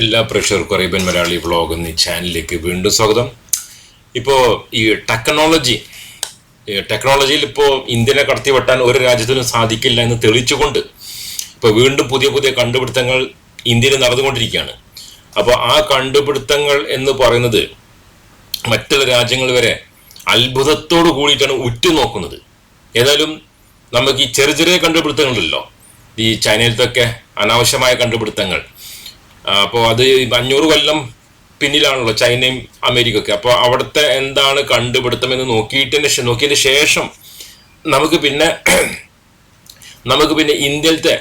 എല്ലാ പ്രേക്ഷകർക്കും Arabian Malayali vlog എന്ന ചാനലിലേക്ക് വീണ്ടും സ്വാഗതം. ഇപ്പോൾ ഈ ടെക്നോളജി ടെക്നോളജിയിൽ ഇപ്പോൾ ഇന്ത്യനെ കടത്തിവെട്ടാൻ ഒരു രാജ്യത്തിനും സാധിക്കില്ല എന്ന് തെളിച്ചുകൊണ്ട് ഇപ്പോൾ വീണ്ടും പുതിയ പുതിയ കണ്ടുപിടുത്തങ്ങൾ ഇന്ത്യയിൽ നടന്നുകൊണ്ടിരിക്കുകയാണ്. അപ്പോൾ ആ കണ്ടുപിടുത്തങ്ങൾ എന്ന് പറയുന്നത് മറ്റുള്ള രാജ്യങ്ങൾ വരെ അത്ഭുതത്തോട് കൂടിയിട്ടാണ് ഉറ്റുനോക്കുന്നത്. ഏതായാലും നമുക്ക് ഈ ചെറിയ ചെറിയ കണ്ടുപിടുത്തങ്ങളുണ്ടല്ലോ. ഈ ചൈനയിലത്തൊക്കെ അനാവശ്യമായ കണ്ടുപിടുത്തങ്ങൾ അപ്പോൾ അത് അഞ്ഞൂറ് കൊല്ലം പിന്നിലാണല്ലോ ചൈനയും അമേരിക്ക ഒക്കെ അപ്പോൾ അവിടുത്തെ എന്താണ് കണ്ടുപിടുത്തം എന്ന് നോക്കിയിട്ടതിന് ശേ- നോക്കിയതിന് ശേഷം നമുക്ക് പിന്നെ നമുക്ക് പിന്നെ ഇന്ത്യയിലത്തെ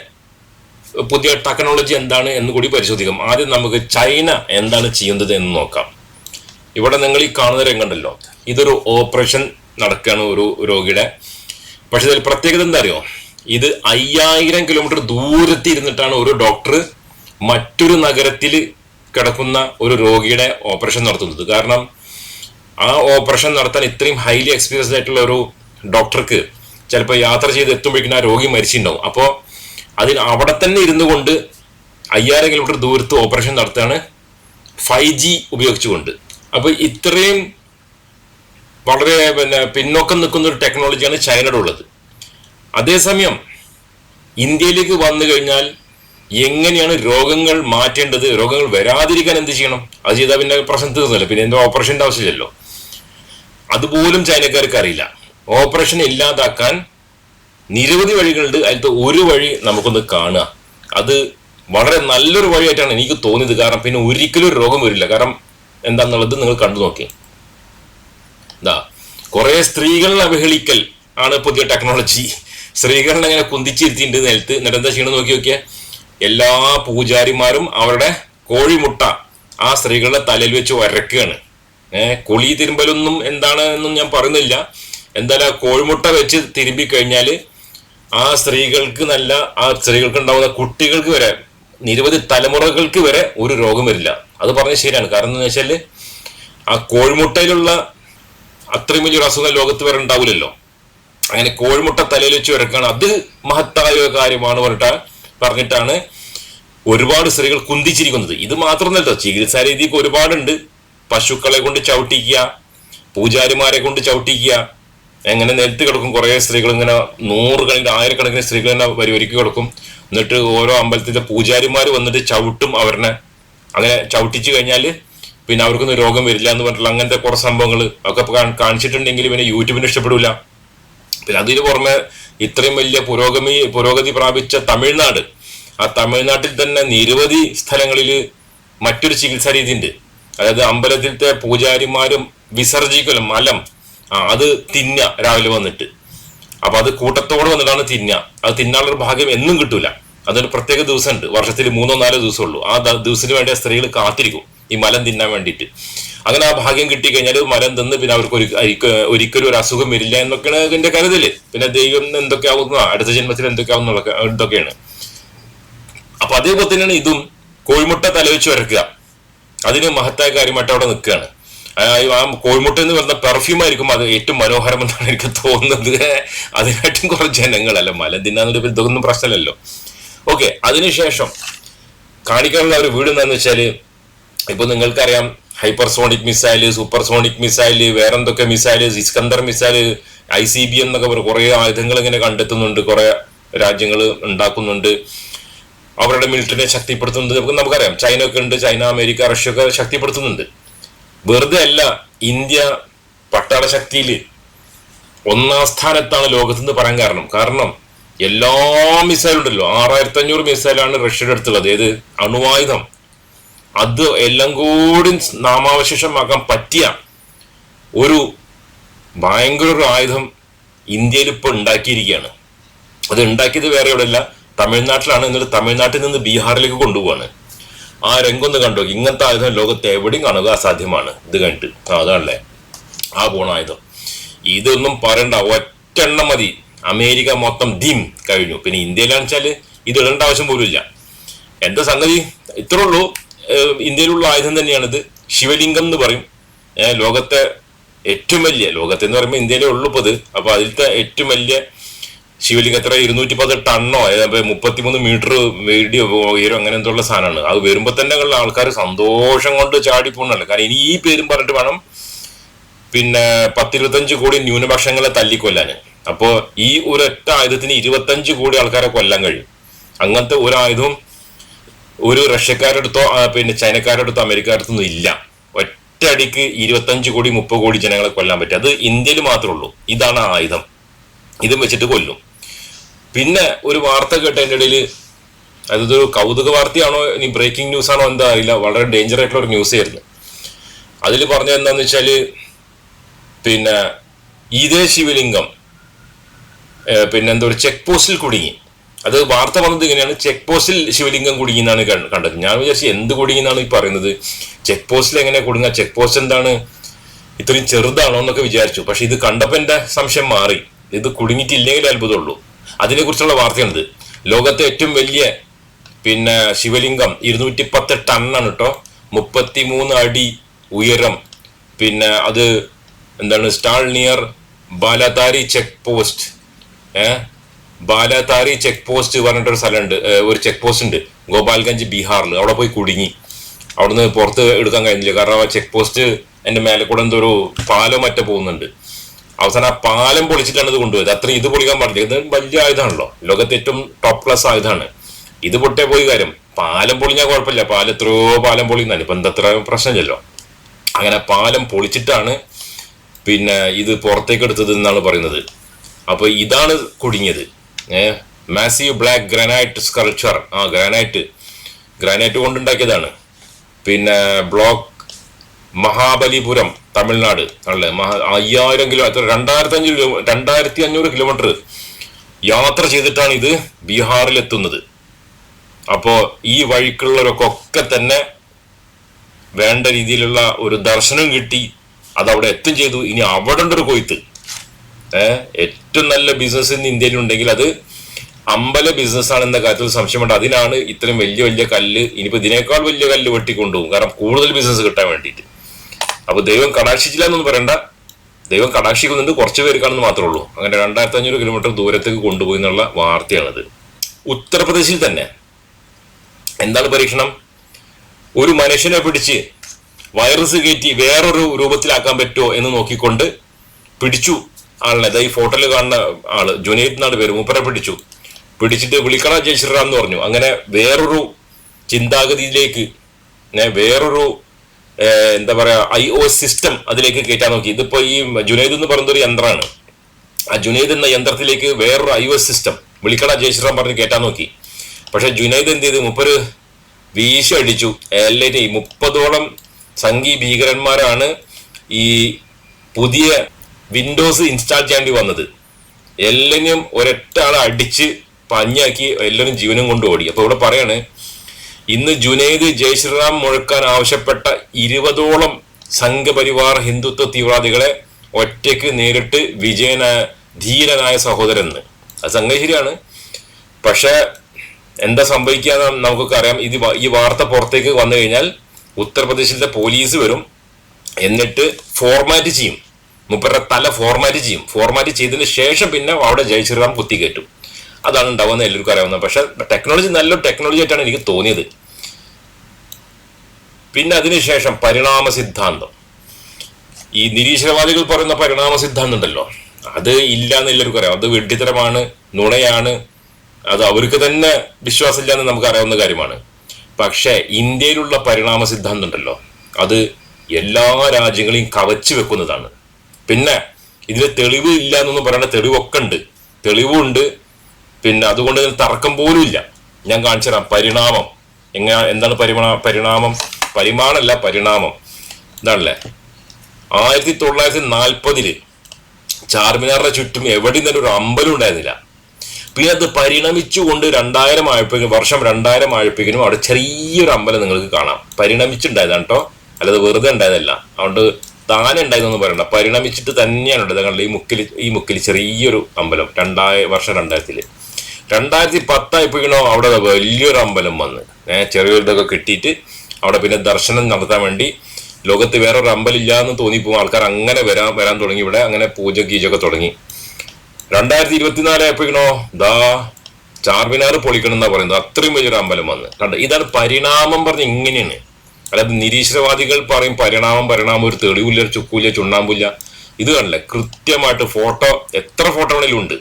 പുതിയ ടെക്നോളജി എന്താണ് എന്ന് കൂടി പരിശോധിക്കാം. ആദ്യം നമുക്ക് ചൈന എന്താണ് ചെയ്യുന്നത് എന്ന് നോക്കാം. ഇവിടെ നിങ്ങൾ ഈ കാണുന്ന രംഗമുണ്ടല്ലോ ഇതൊരു ഓപ്പറേഷൻ നടക്കുകയാണ് ഒരു രോഗിയുടെ. പക്ഷെ ഇതിൽ പ്രത്യേകത എന്താ അറിയോ? ഇത് അയ്യായിരം കിലോമീറ്റർ ദൂരത്തിരുന്നിട്ടാണ് ഒരു ഡോക്ടർ മറ്റൊരു നഗരത്തിൽ കിടക്കുന്ന ഒരു രോഗിയുടെ ഓപ്പറേഷൻ നടത്തുന്നത്. കാരണം ആ ഓപ്പറേഷൻ നടത്താൻ ഇത്രയും ഹൈലി എക്സ്പീരിയൻസ്ഡ് ആയിട്ടുള്ള ഒരു ഡോക്ടർക്ക് ചിലപ്പോൾ യാത്ര ചെയ്ത് എത്തുമ്പോഴേക്കും ആ രോഗി മരിച്ചിട്ടുണ്ടാവും. അപ്പോൾ അതിൽ അവിടെ തന്നെ ഇരുന്നു കൊണ്ട് അയ്യായിരം കിലോമീറ്റർ ദൂരത്ത് ഓപ്പറേഷൻ നടത്തുകയാണ് ഫൈവ് ജി ഉപയോഗിച്ചുകൊണ്ട്. അപ്പോൾ ഇത്രയും വളരെ പിന്നെ പിന്നോക്കം നിൽക്കുന്ന ഒരു ടെക്നോളജിയാണ് ചൈനയുടെ ഉള്ളത്. അതേസമയം ഇന്ത്യയിലേക്ക് വന്നു കഴിഞ്ഞാൽ എങ്ങനെയാണ് രോഗങ്ങൾ മാറ്റേണ്ടത്? രോഗങ്ങൾ വരാതിരിക്കാൻ എന്ത് ചെയ്യണം? അത് ചെയ്താൽ പിന്നെ പ്രശ്നം തീർന്നല്ലോ. പിന്നെ എന്തോ ഓപ്പറേഷന്റെ ആവശ്യമില്ലല്ലോ. അതുപോലും ചൈനക്കാർക്ക് അറിയില്ല. ഓപ്പറേഷൻ ഇല്ലാതാക്കാൻ നിരവധി വഴികളുണ്ട്. അതിലത്തെ ഒരു വഴി നമുക്കൊന്ന് കാണുക. അത് വളരെ നല്ലൊരു വഴിയായിട്ടാണ് എനിക്ക് തോന്നിയത്. കാരണം പിന്നെ ഒരിക്കലും ഒരു രോഗം വരില്ല. കാരണം എന്താന്നുള്ളത് നിങ്ങൾ കണ്ടു നോക്കി. ഇതാ കുറെ സ്ത്രീകളെ അവഹേളിക്കൽ ആണ് പുതിയ ടെക്നോളജി സ്ത്രീകളെ അങ്ങനെ കുന്തിച്ചിരുത്തിയിട്ടുണ്ട് നിലത്ത്. എന്നിട്ട് എന്താ ചെയ്യണം നോക്കി നോക്കിയേ. എല്ലാ പൂജാരിമാരും അവരുടെ കോഴിമുട്ട ആ സ്ത്രീകളുടെ തലയിൽ വെച്ച് വരക്കുകയാണ് ഏഹ് കുളി തിരുമ്പലൊന്നും എന്താണ് എന്നും ഞാൻ പറയുന്നില്ല. എന്തായാലും ആ കോഴിമുട്ട വെച്ച് തിരുമ്പി കഴിഞ്ഞാൽ ആ സ്ത്രീകൾക്ക് നല്ല ആ സ്ത്രീകൾക്ക് ഉണ്ടാവുന്ന കുട്ടികൾക്ക് വരെ നിരവധി തലമുറകൾക്ക് വരെ ഒരു രോഗം വരില്ല. അത് പറഞ്ഞ ശരിയാണ്. കാരണം എന്ന് വെച്ചാൽ ആ കോഴിമുട്ടയിലുള്ള അത്രയും വലിയൊരു അസുഖം ലോകത്ത് വരെ ഉണ്ടാവില്ലല്ലോ. അങ്ങനെ കോഴിമുട്ട തലയിൽ വെച്ച് വരക്കാണ് അത് മഹത്തായ കാര്യമാണ് പറഞ്ഞിട്ട് പറഞ്ഞിട്ടാണ് ഒരുപാട് സ്ത്രീകൾ കുന്തിച്ചിരിക്കുന്നത്. ഇത് മാത്രമല്ല ചികിത്സാ രീതിക്ക് ഒരുപാടുണ്ട്. പശുക്കളെ കൊണ്ട് ചവിട്ടിക്കുക പൂജാരിമാരെ കൊണ്ട് ചവിട്ടിക്കുക എങ്ങനെ നിലത്ത് കിടക്കും. കുറേ സ്ത്രീകൾ ഇങ്ങനെ നൂറുകണക്കിന് ആയിരക്കണക്കിന് സ്ത്രീകൾ തന്നെ വരിവരിക്കി കിടക്കും. എന്നിട്ട് ഓരോ അമ്പലത്തിലെ പൂജാരിമാർ വന്നിട്ട് ചവിട്ടും അവരെ അങ്ങനെ ചവിട്ടിച്ചു കഴിഞ്ഞാൽ പിന്നെ അവർക്കൊന്നും രോഗം വരില്ല എന്ന് പറഞ്ഞിട്ടുള്ള അങ്ങനത്തെ കുറെ സംഭവങ്ങൾ ഒക്കെ കാണിച്ചിട്ടുണ്ടെങ്കിൽ പിന്നെ യൂട്യൂബിന് ഇഷ്ടപ്പെടില്ല പിന്നെ അതിന് പുറമെ ഇത്രയും വലിയ പുരോഗമി പുരോഗതി പ്രാപിച്ച തമിഴ്നാട്. ആ തമിഴ്നാട്ടിൽ തന്നെ നിരവധി സ്ഥലങ്ങളിൽ മറ്റൊരു ചികിത്സാ രീതി ഉണ്ട് അതായത് അമ്പലത്തിലത്തെ പൂജാരിമാരും വിസർജിക്കലും മലം അത് തിന്ന രാവിലെ വന്നിട്ട്. അപ്പൊ അത് കൂട്ടത്തോടെ വന്നിട്ടാണ് തിന്ന. അത് തിന്നാനുള്ള ഭാഗ്യം എന്നും കിട്ടൂല. അതൊരു പ്രത്യേക ദിവസമുണ്ട്. വർഷത്തിൽ മൂന്നോ നാലോ ദിവസമുള്ളൂ ആ ദിവസത്തിന് വേണ്ടി സ്ത്രീകൾ കാത്തിരിക്കും. ഈ മലം തിന്നാൻ വേണ്ടിയിട്ട്. അങ്ങനെ ആ ഭാഗ്യം കിട്ടിക്കഴിഞ്ഞാൽ മലം തിന്ന് പിന്നെ അവർക്ക് ഒരു ഒരിക്ക- ഒരിക്കലും ഒരു അസുഖം വരില്ല എന്നൊക്കെയാണ് എന്റെ കരുതൽ. പിന്നെ ദൈവം എന്തൊക്കെയാവുന്ന? അടുത്ത ജന്മത്തിൽ എന്തൊക്കെയാവുന്ന ഇതൊക്കെയാണ് അപ്പൊ അതേപോലെ തന്നെയാണ് ഇതും കോഴിമുട്ട തലവെച്ച് വരക്കുക. അതിന് മഹത്തായ കാര്യമായിട്ട് അവിടെ നിൽക്കുകയാണ്. ആ കോഴിമുട്ട എന്ന് പറഞ്ഞ പെർഫ്യൂം ആയിരിക്കും അത് ഏറ്റവും മനോഹരം എന്നാണ് എനിക്ക് തോന്നുന്നത്. അതിനായിട്ടും കുറെ ജനങ്ങളല്ല? മലം തിന്നാന്നൊരു ഇതൊന്നും പ്രശ്നമല്ലല്ലോ. ഓക്കെ അതിനുശേഷം കാണിക്കാനുള്ള ഒരു വീട് എന്താണെന്ന് വെച്ചാൽ ഇപ്പൊ നിങ്ങൾക്കറിയാം ഹൈപ്പർസോണിക് മിസൈൽ സൂപ്പർസോണിക് മിസൈൽ വേറെന്തൊക്കെ missile Iskander missile I C B എന്നൊക്കെ പറയും. കുറെ ആയുധങ്ങൾ ഇങ്ങനെ കണ്ടെത്തുന്നുണ്ട് കുറെ രാജ്യങ്ങൾ ഉണ്ടാക്കുന്നുണ്ട്. അവരുടെ മിലിറ്ററിനെ ശക്തിപ്പെടുത്തുന്നുണ്ട്. നമുക്ക് നമുക്കറിയാം. ചൈന ഒക്കെ ഉണ്ട് ചൈന അമേരിക്ക റഷ്യ ഒക്കെ ശക്തിപ്പെടുത്തുന്നുണ്ട്. വെറുതെ അല്ല ഇന്ത്യ പട്ടാള ശക്തിയിൽ ഒന്നാം സ്ഥാനത്താണ് ലോകത്ത് നിന്ന് പറയാൻ കാരണം. കാരണം എല്ലാ മിസൈലുണ്ടല്ലോ. ആറായിരത്തി അഞ്ഞൂറ് മിസൈലാണ് റഷ്യയുടെ അടുത്തുള്ളത്. ഏത്? അണുവായുധം. അത് എല്ലാം കൂടി നാമാവശേഷമാക്കാൻ പറ്റിയ ഒരു ഭയങ്കര ഒരു ആയുധം ഇന്ത്യയിൽ ഇപ്പൊ ഉണ്ടാക്കിയിരിക്കുകയാണ്. അത് ഉണ്ടാക്കിയത് വേറെ എവിടെയല്ല തമിഴ്നാട്ടിലാണ്. എന്നിട്ട് തമിഴ്നാട്ടിൽ നിന്ന് ബീഹാറിലേക്ക് കൊണ്ടുപോവാണ്. ആ രംഗം ഒന്ന് കണ്ടോ ഇങ്ങനത്തെ ആയുധം ലോകത്ത് എവിടെയും കാണുക അസാധ്യമാണ്. ഇത് കണ്ടിട്ട്. അതാണല്ലേ? ആ പോണായുധം ഇതൊന്നും പറയണ്ട. ഒറ്റെണ്ണം മതി. അമേരിക്ക മൊത്തം ധീം കഴിഞ്ഞു. പിന്നെ ഇന്ത്യയിലാണെന്ന് വെച്ചാൽ ഇത് ഇടേണ്ട ആവശ്യം പോലും ഇല്ല എന്താ സംഗതി? ഇത്രേ ഉള്ളൂ. ഇന്ത്യയിലുള്ള ആയുധം തന്നെയാണിത്. ശിവലിംഗം എന്ന് പറയും. ലോകത്തെ ഏറ്റവും വലിയ ലോകത്തെ എന്ന് പറയുമ്പോൾ ഇന്ത്യയിലെ ഉള്ളൂ ഇപ്പോൾ ഇത്. അപ്പൊ അതിലത്തെ ഏറ്റവും വലിയ ശിവലിംഗം എത്ര? ഇരുന്നൂറ്റി പത്ത് ടണ്ണോ മുപ്പത്തിമൂന്ന് മീറ്റർ വീഡിയോ ഉയരം അങ്ങനെ എന്തുള്ള സാധനമാണ്. അത് വരുമ്പോ തന്നെ ഉള്ള ആൾക്കാർ സന്തോഷം കൊണ്ട് ചാടി പോകുന്നുണ്ട്. കാരണം ഇനി ഈ പേരും പറഞ്ഞിട്ട് വേണം പിന്നെ പത്തിരുപത്തഞ്ച് കോടി ന്യൂനപക്ഷങ്ങളെ തല്ലിക്കൊല്ലാന് അപ്പോ ഈ ഒരൊറ്റ ആയുധത്തിന് ഇരുപത്തഞ്ച് കോടി ആൾക്കാരെ കൊല്ലാൻ കഴിയും. അങ്ങനത്തെ ഒരു ആയുധവും ഒരു റഷ്യക്കാരടുത്തോ പിന്നെ ചൈനക്കാരടുത്തോ അമേരിക്കാരടുത്തൊന്നും ഇല്ല. ഒറ്റയടിക്ക് ഇരുപത്തഞ്ച് കോടി മുപ്പത് കോടി ജനങ്ങളെ കൊല്ലാൻ പറ്റും. അത് ഇന്ത്യയിൽ മാത്രമേ ഉള്ളൂ. ഇതാണ് ആയുധം. ഇതും വെച്ചിട്ട് കൊല്ലും. പിന്നെ ഒരു വാർത്ത കേട്ട ഇടയിൽ അതൊരു കൗതുക വാർത്തയാണോ ഇനി ബ്രേക്കിംഗ് ന്യൂസ് ആണോ എന്താ അറിയില്ല. വളരെ ഡേഞ്ചർ ആയിട്ടുള്ള ഒരു ന്യൂസ് ആയിരുന്നു. അതിൽ പറഞ്ഞത് എന്താന്ന് വെച്ചാൽ പിന്നെ ഇതേ ശിവലിംഗം ഏഹ് പിന്നെ എന്താ ഒരു ചെക്ക് പോസ്റ്റിൽ കുടുങ്ങി. അത് വാർത്ത വന്നത് ഇങ്ങനെയാണ്. ചെക്ക് പോസ്റ്റിൽ ശിവലിംഗം കുടുങ്ങിയെന്നാണ് കണ്ടത്. ഞാൻ വിചാരിച്ചു എന്ത് കുടുങ്ങിയെന്നാണ് ഈ പറയുന്നത്. ചെക്ക് പോസ്റ്റിൽ എങ്ങനെ കുടുങ്ങുക ചെക്ക് പോസ്റ്റ് എന്താണ്? ഇത്രയും ചെറുതാണോ എന്നൊക്കെ വിചാരിച്ചു. പക്ഷെ ഇത് കണ്ടപ്പോൾ എന്റെ സംശയം മാറി. ഇത് കുടുങ്ങിയിട്ടില്ലെങ്കിൽ അത്ഭുതമുള്ളൂ. അതിനെക്കുറിച്ചുള്ള വാർത്തയാണിത് ലോകത്തെ ഏറ്റവും വലിയ പിന്നെ ശിവലിംഗം ഇരുന്നൂറ്റി പത്ത് ടണ്ണാണ് കേട്ടോ. മുപ്പത്തി മൂന്ന് അടി ഉയരം. പിന്നെ അത് എന്താണ്? Stall near Balathari check post. ഏഹ് ബാലാതാരി ചെക്ക് പോസ്റ്റ് പറഞ്ഞിട്ടൊരു സ്ഥലമുണ്ട്. ഒരു ചെക്ക് പോസ്റ്റ് ഉണ്ട്. ഗോപാൽഗഞ്ച് ബീഹാറിൽ അവിടെ പോയി കുടുങ്ങി. അവിടുന്ന് പുറത്ത് എടുക്കാൻ കഴിഞ്ഞില്ല. കാരണം ആ ചെക്ക് പോസ്റ്റ് എന്റെ മേലെ കൂടെ എന്തോ ഒരു പാലം മറ്റോ പോകുന്നുണ്ട്. അവസാനം ആ പാലം പൊളിച്ചിട്ടാണ് ഇത് കൊണ്ടുപോയത്. അത്ര ഇത് പൊളിക്കാൻ പാടില്ല. ഇത് വലിയ ആയുധമാണല്ലോ. ലോകത്തെ ഏറ്റവും ടോപ്പ് ക്ലാസ് ആയുധമാണ്. ഇത് പൊട്ടേ പോയി കാര്യം. പാലം പൊളിഞ്ഞാൽ കുഴപ്പമില്ല. പാലം എത്രയോ പാലം പൊളിയുന്നതാണ് ഇപ്പൊ എന്തത്ര പ്രശ്നമില്ലല്ലോ. അങ്ങനെ പാലം പൊളിച്ചിട്ടാണ് പിന്നെ ഇത് പുറത്തേക്ക് എടുത്തത് എന്നാണ് പറയുന്നത്. അപ്പൊ ഇതാണ് കുടുങ്ങിയത്. Massive black granite sculpture. ആ ഗ്രാനൈറ്റ്. ഗ്രാനൈറ്റ് കൊണ്ടുണ്ടാക്കിയതാണ്. പിന്നെ ബ്ലോക്ക് മഹാബലിപുരം തമിഴ്നാട്. അല്ലേ? മഹാ അയ്യായിരം കിലോ എത്ര രണ്ടായിരത്തി അഞ്ഞൂറ് കിലോ രണ്ടായിരത്തി അഞ്ഞൂറ് കിലോമീറ്റർ യാത്ര ചെയ്തിട്ടാണ് ഇത് ബീഹാറിലെത്തുന്നത്. അപ്പോ ഈ വഴിക്കുള്ളവർക്കൊക്കെ തന്നെ വേണ്ട രീതിയിലുള്ള ഒരു ദർശനം കിട്ടി. അത് അവിടെ എത്തും ചെയ്തു. ഇനി അവിടെ ഉണ്ടൊരു കൊയ്ത്ത്. ഏറ്റവും നല്ല ബിസിനസ് ഇന്ന് ഇന്ത്യയിൽ ഉണ്ടെങ്കിൽ അത് അമ്പല ബിസിനസ് ആണെന്ന കാര്യത്തിൽ സംശയമുണ്ട്. അതിനാണ് ഇത്രയും വലിയ വലിയ കല്ല് ഇനിയിപ്പോ ഇതിനേക്കാൾ വലിയ കല്ല് വെട്ടിക്കൊണ്ടുപോകും. കാരണം കൂടുതൽ ബിസിനസ് കിട്ടാൻ വേണ്ടിയിട്ട്. അപ്പൊ ദൈവം കടാക്ഷിച്ചില്ല എന്നൊന്നും പറയണ്ട. ദൈവം കടാക്ഷിക്കുന്നുണ്ട്. കുറച്ച് പേർക്കാണെന്ന് മാത്രമേ ഉള്ളൂ. അങ്ങനെ രണ്ടായിരത്തി അഞ്ഞൂറ് കിലോമീറ്റർ ദൂരത്തേക്ക് കൊണ്ടുപോയി എന്നുള്ള വാർത്തയാണത്. ഉത്തർപ്രദേശിൽ തന്നെ എന്താണ് പരീക്ഷണം? ഒരു മനുഷ്യനെ പിടിച്ച് വൈറസ് കയറ്റി വേറൊരു രൂപത്തിലാക്കാൻ പറ്റുമോ എന്ന് നോക്കിക്കൊണ്ട് പിടിച്ചു. ആളിനെ ഈ ഫോട്ടോയിൽ കാണുന്ന ആൾ ജുനൈദ് എന്നാണ് പേര് മൂപ്പരെ പിടിച്ചു. പിടിച്ചിട്ട് വിളിക്കണ ജയ് എന്ന് പറഞ്ഞു. അങ്ങനെ വേറൊരു ചിന്താഗതിയിലേക്ക് വേറൊരു എന്താ പറയാ ഐ ഒ സിസ്റ്റം അതിലേക്ക് കയറ്റാൻ നോക്കി. ഇതിപ്പോ ഈ ജുനൈദ് എന്ന് പറയുന്ന ഒരു യന്ത്രമാണ് ആ ജുനൈദ് എന്ന യന്ത്രത്തിലേക്ക് വേറൊരു ഐ ഒ സിസ്റ്റം വിളിക്കണ ജയശ്രീറാം പറഞ്ഞ് കയറ്റാൻ നോക്കി. പക്ഷെ ജുനൈദ് എന്ത് ചെയ്ത്? മുപ്പര് വീശി അടിച്ചു. എല്ലാവരും ഈ മുപ്പതോളം സംഘി ഭീകരന്മാരാണ് ഈ പുതിയ വിൻഡോസ് ഇൻസ്റ്റാൾ ചെയ്യേണ്ടി വന്നത്. എല്ലാം ഒരൊറ്റ ആളെ അടിച്ച് പഞ്ഞാക്കി എല്ലാവരും ജീവനും കൊണ്ട് ഓടി. അപ്പൊ ഇവിടെ പറയാണ് ഇന്ന് ജുനൈദ് ജയ്ശ്രീറാം മുഴക്കാൻ ആവശ്യപ്പെട്ട ഇരുപതോളം സംഘപരിവാർ ഹിന്ദുത്വ തീവ്രവാദികളെ ഒറ്റയ്ക്ക് നേരിട്ട് വിജയന ധീരനായ സഹോദരൻ എന്ന് അത് സംഗതി ശരിയാണ്. പക്ഷെ എന്താ സംഭവിക്കുക നമുക്കൊക്കെ അറിയാം. ഇത് ഈ വാർത്ത പുറത്തേക്ക് വന്നു കഴിഞ്ഞാൽ ഉത്തർപ്രദേശിലെ പോലീസ് വരും. എന്നിട്ട് ഫോർമാറ്റ് ചെയ്യും. മുപ്പരുടെ തല ഫോർമാറ്റ് ചെയ്യും. ഫോർമാറ്റ് ചെയ്തതിന് ശേഷം പിന്നെ അവിടെ ജയശ്രീറാം കുത്തി കയറ്റും. അതാണ് ഉണ്ടാവുന്ന എല്ലാവർക്കും അറിയാവുന്നത്. പക്ഷെ ടെക്നോളജി നല്ലൊരു ടെക്നോളജി ആയിട്ടാണ് എനിക്ക് തോന്നിയത്. പിന്നെ അതിനുശേഷം പരിണാമ സിദ്ധാന്തം. ഈ നിരീശ്വരവാദികൾ പറയുന്ന പരിണാമ സിദ്ധാന്തം ഉണ്ടല്ലോ. അത് ഇല്ല എന്ന് എല്ലാവർക്കും അറിയാം. അത് വെട്ടിത്തരമാണ് നുണയാണ്. അത് അവർക്ക് തന്നെ വിശ്വാസമില്ല എന്ന് നമുക്ക് അറിയാവുന്ന കാര്യമാണ്. പക്ഷേ ഇന്ത്യയിലുള്ള പരിണാമ സിദ്ധാന്തം ഉണ്ടല്ലോ. അത് എല്ലാ രാജ്യങ്ങളെയും കവച്ചു വെക്കുന്നതാണ്. പിന്നെ ഇതിന് തെളിവ് ഇല്ല എന്നൊന്നും പറയേണ്ട തെളിവൊക്കെ ഉണ്ട് തെളിവുണ്ട്. പിന്നെ അതുകൊണ്ട് ഇതിന് തർക്കം പോലും ഇല്ല. ഞാൻ കാണിച്ചു തരാം പരിണാമം. എങ്ങനെ എന്താണ് പരിമാ പരിണാമം? പരിമാണല്ല പരിണാമം. എന്താണല്ലേ ആയിരത്തി തൊള്ളായിരത്തി നാൽപ്പതിൽ ചാർമിനാറിന്റെ ചുറ്റും എവിടെയും തന്നെ ഒരു അമ്പലം ഉണ്ടായിരുന്നില്ല. പിന്നെ അത് പരിണമിച്ചുകൊണ്ട് രണ്ടായിരം ആയപ്പോഴേക്കും വർഷം രണ്ടായിരം ആയപ്പോഴേക്കും അവിടെ ചെറിയൊരു അമ്പലം നിങ്ങൾക്ക് കാണാം. പരിണമിച്ചുണ്ടായതാണ് കേട്ടോ അല്ലാതെ വെറുതെ ഉണ്ടായതല്ല. അതുകൊണ്ട് താനെ ഉണ്ടായതെന്ന് പറയണ്ട. പരിണമിച്ചിട്ട് തന്നെയാണ് ഉണ്ടായത് കണ്ടില്ലേ ഈ മുക്കിൽ ഈ മുക്കിൽ ചെറിയൊരു അമ്പലം. രണ്ടായ വർഷം രണ്ടായിരത്തിൽ. രണ്ടായിരത്തി പത്തായപ്പോഴേക്കണോ അവിടെ വലിയൊരു അമ്പലം വന്ന്. ഏഹ് ചെറിയൊരു ഇതൊക്കെ കിട്ടിയിട്ട് അവിടെ പിന്നെ ദർശനം നടത്താൻ വേണ്ടി ലോകത്ത് വേറൊരു അമ്പലം ഇല്ലാന്ന് തോന്നിപ്പോ ആൾക്കാർ അങ്ങനെ വരാൻ വരാൻ തുടങ്ങി. ഇവിടെ അങ്ങനെ പൂജ ഗീജൊക്കെ തുടങ്ങി. രണ്ടായിരത്തി ഇരുപത്തിനാല് ദാ ചാർമിനാർ പൊളിക്കണം എന്നാ പറയുന്നത്. അത്രയും വലിയൊരു അമ്പലം വന്ന്. കണ്ട? ഇതാണ് പരിണാമം പറഞ്ഞ് ഇങ്ങനെയാണ്. അല്ലാതെ നിരീശ്വരവാദികൾ പറയും പരിണാമം പരിണാമം ഒരു തെളിവില്ല ചുക്കൂല്ല ചുണ്ണാമ്പില്ല ഇത് കാണില്ല കൃത്യമായിട്ട് ഫോട്ടോ എത്ര ഫോട്ടോ ഉണ്ട്.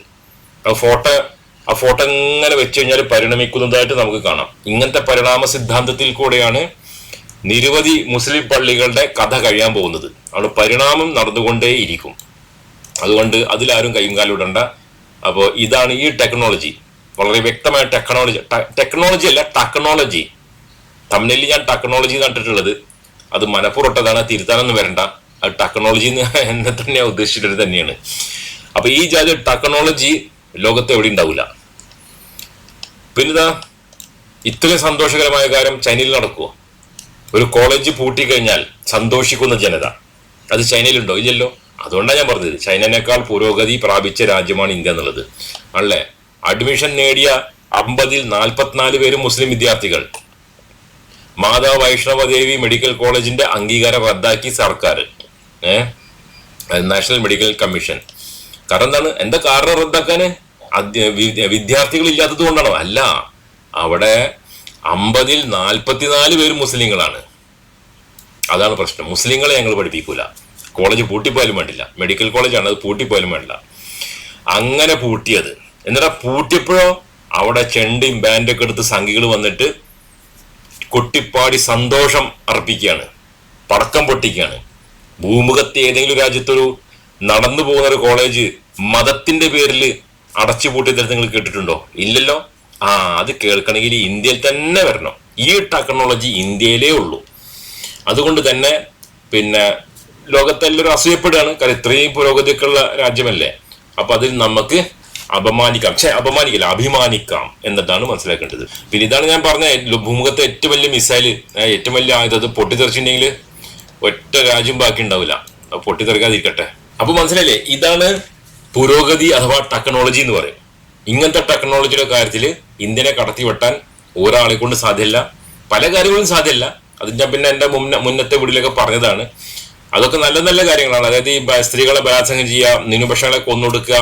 ആ ഫോട്ടോ ആ ഫോട്ടോ എങ്ങനെ വെച്ച് കഴിഞ്ഞാൽ പരിണമിക്കുന്നതായിട്ട് നമുക്ക് കാണാം. ഇങ്ങനത്തെ പരിണാമ സിദ്ധാന്തത്തിൽ കൂടെയാണ് നിരവധി മുസ്ലിം പള്ളികളുടെ കഥ കഴിയാൻ പോകുന്നത്. അവിടെ പരിണാമം നടന്നുകൊണ്ടേയിരിക്കും. അതുകൊണ്ട് അതിലാരും കൈയും കാലും ഇടണ്ട. അപ്പോൾ ഇതാണ് ഈ ടെക്നോളജി. വളരെ വ്യക്തമായ ടെക്നോളജി ടെക്നോളജി അല്ല ടെക്നോളജി. തമിഴിൽ ഞാൻ ടെക്നോളജി കണ്ടിട്ടുള്ളത്. അത് മനപ്പുറട്ടതാണ് തിരുത്താനൊന്നും വരണ്ട. അത് ടെക്നോളജി എന്ന് തന്നെയാണ് ഉദ്ദേശിച്ചിട്ട് തന്നെയാണ്. അപ്പൊ ഈ ജാതി ടെക്നോളജി ലോകത്ത് എവിടെ ഉണ്ടാവില്ല പിന്നെതാ ഇത്രയും സന്തോഷകരമായ കാര്യം ചൈനയിൽ നടക്കുമോ ഒരു കോളേജ് പൂട്ടിക്കഴിഞ്ഞാൽ സന്തോഷിക്കുന്ന ജനത. അത് ചൈനയിലുണ്ടോ? ഇല്ലല്ലോ. അതുകൊണ്ടാണ് ഞാൻ പറഞ്ഞത്. ചൈനനേക്കാൾ പുരോഗതി പ്രാപിച്ച രാജ്യമാണ് ഇന്ത്യ എന്നുള്ളത്. അല്ലേ? അഡ്മിഷൻ നേടിയ അമ്പതിൽ നാൽപ്പത്തിനാല് പേരും മുസ്ലിം വിദ്യാർത്ഥികൾ. മാതാ വൈഷ്ണവദേവി മെഡിക്കൽ കോളേജിന്റെ അംഗീകാരം റദ്ദാക്കി സർക്കാർ. National medical commission. കാരണം എന്താണ്? എന്താ കാരണം വി- വിദ്യാർത്ഥികൾ ഇല്ലാത്തത് കൊണ്ടാണോ? അല്ല. അവിടെ അമ്പതിൽ നാൽപ്പത്തിനാല് പേര് മുസ്ലിങ്ങളാണ്. അതാണ് പ്രശ്നം. മുസ്ലിങ്ങളെ ഞങ്ങൾ പഠിപ്പിക്കൂല. കോളേജ് പൂട്ടിപ്പോയാലും വേണ്ടില്ല. മെഡിക്കൽ കോളേജാണ് അത് പൂട്ടിപ്പോയാലും വേണ്ടില്ല. അങ്ങനെ പൂട്ടിയത്. എന്നിട്ട് പൂട്ടിയപ്പോഴോ അവിടെ ചെണ്ടിയും ബാൻഡൊക്കെ എടുത്ത് സംഘികൾ വന്നിട്ട് കൊട്ടിപ്പാടി സന്തോഷം അർപ്പിക്കുകയാണ്. പടക്കം പൊട്ടിക്കുകയാണ്. ഭൂമുഖത്തെ ഏതെങ്കിലും രാജ്യത്തൊരു നടന്നു പോകുന്ന ഒരു കോളേജ് മതത്തിന്റെ പേരിൽ അടച്ചുപൂട്ടി തരത്ത് നിങ്ങൾ കേട്ടിട്ടുണ്ടോ? ഇല്ലല്ലോ? ആ അത് കേൾക്കണമെങ്കിൽ ഇന്ത്യയിൽ തന്നെ വരണം. ഈ ടെക്നോളജി ഇന്ത്യയിലേ ഉള്ളൂ. അതുകൊണ്ട് തന്നെ പിന്നെ ലോകത്തെല്ലാവരും അസൂയപ്പെടുകയാണ്. കാരണം ഇത്രയും പുരോഗതിക്കുള്ള രാജ്യമല്ലേ? അപ്പൊ അതിൽ നമുക്ക് അപമാനിക്കാം. ചേ അപമാനിക്കില്ല. അഭിമാനിക്കാം എന്നിട്ടാണ് മനസ്സിലാക്കേണ്ടത്. പിന്നെ ഇതാണ് ഞാൻ പറഞ്ഞ ഭൂമുഖത്തെ ഏറ്റവും വലിയ മിസൈൽ ഏറ്റവും വലിയ ആയുധം. അത് പൊട്ടിത്തെറിച്ചിട്ടുണ്ടെങ്കിൽ ഒറ്റ രാജ്യം ബാക്കി ഉണ്ടാവില്ല. പൊട്ടിത്തെറിക്കാതിരിക്കട്ടെ. അപ്പൊ മനസ്സിലായില്ലേ? ഇതാണ് പുരോഗതി അഥവാ ടെക്നോളജി എന്ന് പറയും. ഇങ്ങനത്തെ ടെക്നോളജിയുടെ കാര്യത്തിൽ ഇന്ത്യനെ കടത്തി വെട്ടാൻ ഒരാളെ കൊണ്ട് സാധ്യമല്ല പല കാര്യങ്ങളും സാധ്യമല്ല അതിന്റെ പിന്നെ എന്റെ മുന്ന മുന്നത്തെ വീടിലൊക്കെ പറഞ്ഞതാണ്. അതൊക്കെ നല്ല നല്ല കാര്യങ്ങളാണ്. അതായത് ഈ സ്ത്രീകളെ ബലാത്സംഗം ചെയ്യുക ന്യൂനപക്ഷങ്ങളെ കൊന്നൊടുക്കുക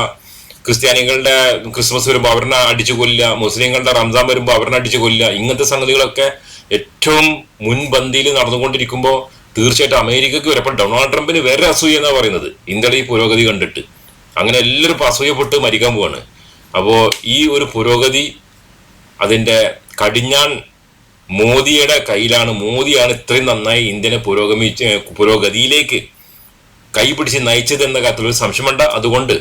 ക്രിസ്ത്യാനികളുടെ ക്രിസ്മസ് വരുമ്പോൾ അവരെ അടിച്ചു കൊല്ലുക മുസ്ലിങ്ങളുടെ റംസാൻ വരുമ്പോൾ അവരെ അടിച്ചു കൊല്ലുക ഇങ്ങനത്തെ സംഗതികളൊക്കെ ഏറ്റവും മുൻപന്തിയിൽ നടന്നുകൊണ്ടിരിക്കുമ്പോൾ തീർച്ചയായിട്ടും അമേരിക്കക്ക് വരെ ഇപ്പൊ ഡൊണാൾഡ് ട്രംപിന് വേറെ അസൂയ എന്നാ പറയുന്നത്. ഇന്ത്യയുടെ ഈ പുരോഗതി കണ്ടിട്ട്. അങ്ങനെ എല്ലാവരും അസൂയപ്പെട്ട് മരിക്കാൻ പോവാണ്. അപ്പോൾ ഈ ഒരു പുരോഗതി അതിന്റെ കടിഞ്ഞാൻ മോദിയുടെ കയ്യിലാണ്. മോദിയാണ് ഇത്രയും നന്നായി ഇന്ത്യനെ പുരോഗമിച്ച് പുരോഗതിയിലേക്ക് കൈപിടിച്ച് നയിച്ചത് എന്ന കാര്യത്തിൽ ഒരു സംശയമുണ്ട് അതുകൊണ്ട്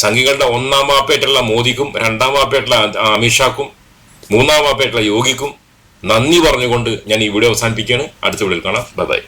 സംഘികളുടെ ഒന്നാം വാപ്പയായിട്ടുള്ള മോദിക്കും രണ്ടാം വാപ്പയായിട്ടുള്ള അമിത്ഷാക്കും മൂന്നാം വാപ്പയായിട്ടുള്ള യോഗിക്കും നന്ദി പറഞ്ഞുകൊണ്ട് ഞാൻ ഈ വീഡിയോ അവസാനിപ്പിക്കുകയാണ്. അടുത്ത വീഡിയോയിൽ കാണാം. ബൈ.